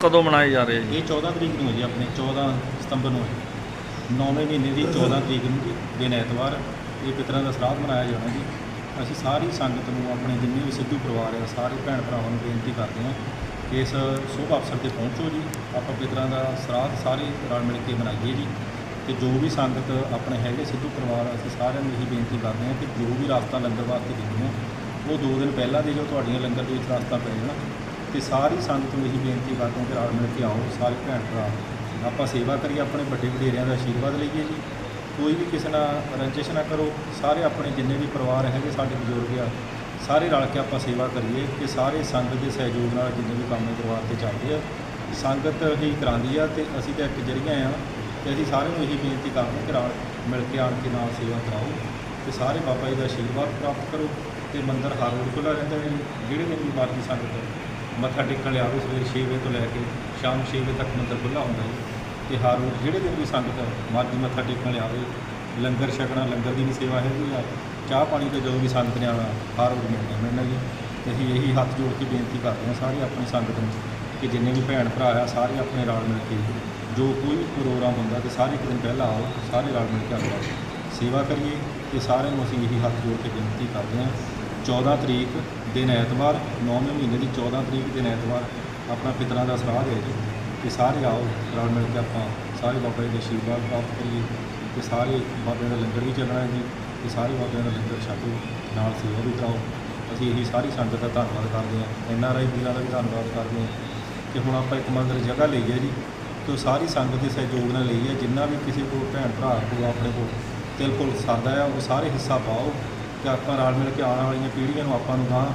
ਕਦੋਂ ਮਨਾਏ ਜਾ ਰਹੇ ਜੀ ਇਹ 14 ਤਰੀਕ ਨੂੰ ਹੈ ਜੀ ਆਪਣੇ 14 ਸਤੰਬਰ ਨੂੰ ਹੈ। ਨੌਵੇਂ ਮਹੀਨੇ ਦੀ 14 ਤਰੀਕ ਨੂੰ ਜੀ ਦਿਨ ਐਤਵਾਰ ਇਹ ਪਿਤਰਾਂ ਦਾ ਸਰਾਧ ਮਨਾਇਆ ਜਾਣਾ ਜੀ। ਅਸੀਂ ਸਾਰੀ ਸੰਗਤ ਨੂੰ ਆਪਣੇ ਜਿੰਨੇ ਵੀ ਸਿੱਧੂ ਪਰਿਵਾਰ ਹੈ ਸਾਰੇ ਭੈਣ ਭਰਾਵਾਂ ਨੂੰ ਬੇਨਤੀ ਕਰਦੇ ਹਾਂ ਕਿ ਇਸ ਸ਼ੁਭ ਅਵਸਰ ਤੇ ਪਹੁੰਚੋ ਜੀ। ਆਪਾਂ ਪਿਤਰਾਂ ਦਾ ਸਰਾਧ ਸਾਰੇ ਰਲ ਮਿਲ ਕੇ ਮਨਾਈਏ ਜੀ। ਤੇ ਜੋ ਵੀ ਸੰਗਤ ਆਪਣੇ ਹੈਗੇ ਸਿੱਧੂ ਪਰਿਵਾਰ ਅਸੀਂ ਸਾਰਿਆਂ ਨੂੰ ਇਹੀ ਬੇਨਤੀ ਕਰਦੇ ਹਾਂ ਕਿ ਜੋ ਵੀ ਰਾਸਤਾ ਲੰਗਰ ਵਾਸਤੇ ਦੇਣੀ ਉਹ ਦੋ ਦਿਨ ਪਹਿਲਾਂ ਦੇ ਜੋ ਤੁਹਾਡੀਆਂ ਲੰਗਰ ਦੇ ਵਿੱਚ ਰਾਸਤਾ ਪੈ ਜਾਣਾ। ਤੇ ਸਾਰੀ ਸੰਗਤ ਨੂੰ ਇਹੀ ਬੇਨਤੀ ਕਰਦੇ ਹਾਂ ਕਿ ਰਲ ਮਿਲ ਕੇ ਆਓ, ਸਾਰੇ ਭੈਣ ਭਰਾ। ਆਪਾਂ ਸੇਵਾ ਕਰੀਏ, ਆਪਣੇ ਵੱਡੇ ਵਡੇਰਿਆਂ ਦਾ ਆਸ਼ੀਰਵਾਦ ਲਈਏ ਜੀ। ਕੋਈ ਵੀ ਕਿਸੇ ਨਾਲ ਰੰਜਿਸ਼ ਨਾ ਕਰੋ, ਸਾਰੇ ਆਪਣੇ ਜਿੰਨੇ ਵੀ ਪਰਿਵਾਰ ਹੈਗੇ, ਸਾਡੇ ਬਜ਼ੁਰਗ ਆ, ਸਾਰੇ ਰਲ ਕੇ ਆਪਾਂ ਸੇਵਾ ਕਰੀਏ ਕਿ ਸਾਰੇ ਸੰਗਤ ਦੇ ਸਹਿਯੋਗ ਨਾਲ ਜਿੰਨੇ ਵੀ ਕੰਮ ਦਰਬਾਰ ਤੇ ਚੱਲਦੇ ਆ। ਸੰਗਤ ਹੀ ਕਰਾਉਂਦੀ ਆ ਤੇ ਅਸੀਂ ਤਾਂ ਇੱਕ ਜਰੀਆ ਆ ਤੇ ਅਸੀਂ ਸਾਰਿਆਂ ਨੂੰ ਇਹੀ ਬੇਨਤੀ ਕਰਦੇ ਹਾਂ ਕਿ ਰਲ ਮਿਲ ਕੇ ਆਣ ਕੇ ਨਾਲ ਸੇਵਾ ਕਰਾਓ ਤੇ ਸਾਰੇ ਬਾਬਾ ਜੀ ਦਾ ਆਸ਼ੀਰਵਾਦ ਪ੍ਰਾਪਤ ਕਰੋ ਤੇ ਮੰਦਰ ਹਰ ਰੋਜ਼ ਖੁੱਲ੍ਹਾ ਰਹਿੰਦਾ ਹੈ ਜਿਹੜੇ ਦਿਨ ਵੀ ਮਰਜ਼ੀ ਸੰਗਤ ਮੱਥਾ ਟੇਕਣ ਲਈ ਆਵੇ ਸਵੇਰੇ 6 ਵਜੇ ਤੋਂ ਲੈ ਕੇ ਸ਼ਾਮ 6 ਵਜੇ ਤੱਕ ਮੰਦਰ ਖੁੱਲ੍ਹਾ ਹੁੰਦਾ ਹੈ ਤੇ ਹਰ ਰੋਜ਼ ਜਿਹੜੇ ਦਿਨ ਵੀ ਸੰਗਤ ਮਰਜ਼ੀ ਮੱਥਾ ਟੇਕਣ ਲਈ ਆਵੇ, ਲੰਗਰ ਛਕਣਾ, ਲੰਗਰ ਦੀ ਵੀ ਸੇਵਾ ਹੈਗੀ ਆ, ਚਾਹ ਪਾਣੀ ਤੇ ਜਦੋਂ ਵੀ ਸੰਗਤ ਨੇ ਆਉਣਾ, ਹਰ ਰੋਜ਼ ਮਿਲਣਾ ਮਿਲਣਾ ਜੀ। ਤੇ ਅਸੀਂ ਇਹੀ ਹੱਥ ਜੋੜ ਕੇ ਬੇਨਤੀ ਕਰਦੇ ਹਾਂ ਸਾਰੀ ਆਪਣੀ ਸੰਗਤ ਨੂੰ ਕਿ ਜਿੰਨੇ ਵੀ ਭੈਣ ਭਰਾ ਆ, ਸਾਰੇ ਆਪਣੇ ਰਲ ਮਿਲ ਕੇ, ਜੋ ਕੋਈ ਵੀ ਪ੍ਰੋਗਰਾਮ ਹੁੰਦਾ ਤੇ ਸਾਰੇ ਇੱਕ ਦਿਨ ਪਹਿਲਾਂ ਆਓ, ਸਾਰੇ ਰਲ ਮਿਲ ਕੇ ਆਪਾਂ ਸੇਵਾ ਕਰੀਏ ਤੇ ਸਾਰਿਆਂ ਨੂੰ ਅਸੀਂ ਇਹੀ ਹੱਥ ਜੋੜ ਕੇ ਬੇਨਤੀ ਕਰਦੇ ਹਾਂ। 14 ਤਰੀਕ ਦਿਨ ਐਤਵਾਰ 9ਵੇਂ ਮਹੀਨੇ ਦੀ 14 ਤਰੀਕ ਦਿਨ ਐਤਵਾਰ ਆਪਣਾ ਪਿਤਰਾਂ ਦਾ ਸਰਾਧ ਹੈ ਜੀ ਤੇ ਸਾਰੇ ਆਓ, ਰਲ ਮਿਲ ਕੇ ਆਪਾਂ ਸਾਰੇ ਬਾਬਾ ਜੀ ਦੇ ਆਸ਼ੀਰਵਾਦ ਪ੍ਰਾਪਤ ਕਰੀਏ ਤੇ ਸਾਰੇ ਬਾਬਿਆਂ ਦਾ ਲੰਗਰ ਵੀ ਚੱਲਣਾ ਹੈ ਜੀ ਤੇ ਸਾਰੇ ਬਾਬਿਆਂ ਦਾ ਲੰਗਰ ਛਕੋ ਨਾਲ ਸੇਵਾ ਵੀ ਕਰਾਓ। ਅਸੀਂ ਇਹੀ ਸਾਰੀ ਸੰਗਤ ਦਾ ਧੰਨਵਾਦ ਕਰਦੇ ਹਾਂ, ਐਨ ਆਰ ਆਈ ਵੀਰਾਂ ਦਾ ਵੀ ਧੰਨਵਾਦ ਕਰਦੇ ਹਾਂ ਕਿ ਹੁਣ ਆਪਾਂ ਇੱਕ ਮੰਦਰ ਜਗ੍ਹਾ ਲਈ ਹੈ ਜੀ ਤੇ ਉਹ ਸਾਰੀ ਸੰਗਤ ਦੇ ਸਹਿਯੋਗ ਨਾਲ ਲਈ ਹੈ, ਜਿੰਨਾ ਵੀ ਕਿਸੇ ਕੋਲ ਭੈਣ ਭਰਾ ਕੋਲ ਆਪਣੇ ਕੋਲ ਤਿਲ ਕੋਲ ਸਰਦਾ ਆ ਉਹ ਸਾਰੇ ਹਿੱਸਾ ਪਾਓ ਤੇ ਆਪਾਂ ਰਲ ਮਿਲ ਕੇ ਆਉਣ ਵਾਲੀਆਂ ਪੀੜ੍ਹੀਆਂ ਨੂੰ ਆਪਾਂ ਨੂੰ ਗਾਂ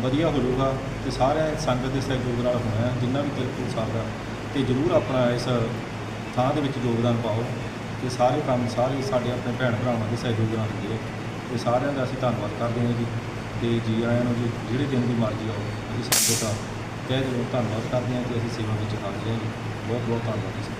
ਵਧੀਆ ਹੋ ਜਾਊਗਾ ਤੇ ਸਾਰਿਆਂ ਸੰਗਤ ਦੇ ਸਹਿਯੋਗ ਨਾਲ ਹੋਣਾ ਹੈ, ਜਿੰਨਾ ਵੀ ਤਿਲ ਕੋਲ ਸਰਦਾ ਤੇ ਜ਼ਰੂਰ ਆਪਣਾ ਇਸ ਥਾਂ ਦੇ ਵਿੱਚ ਯੋਗਦਾਨ ਪਾਓ ਤੇ ਸਾਰੇ ਕੰਮ, ਸਾਰੇ ਸਾਡੇ ਆਪਣੇ ਭੈਣ ਭਰਾਵਾਂ ਦੇ ਸਹਿਯੋਗ ਨਾਲ ਹੁੰਦੇ ਆ ਤੇ ਸਾਰਿਆਂ ਦਾ ਅਸੀਂ ਧੰਨਵਾਦ ਕਰਦੇ ਹਾਂ ਜੀ, ਤੇ ਜੀ ਆਇਆਂ ਨੂੰ ਜੀ, ਜਿਹੜੇ ਦਿਨ ਦੀ ਮਰਜ਼ੀ ਆਓ, ਅਸੀਂ ਸੰਗਤ ਦਾ ਤਹਿ ਦਿਲੋਂ ਧੰਨਵਾਦ ਕਰਦੇ ਹਾਂ ਕਿ ਅਸੀਂ ਸੇਵਾ ਵਿੱਚ ਹਾਜ਼ਰ ਹਾਂ ਜੀ। ਬਹੁਤ ਬਹੁਤ ਧੰਨਵਾਦ ਜੀ।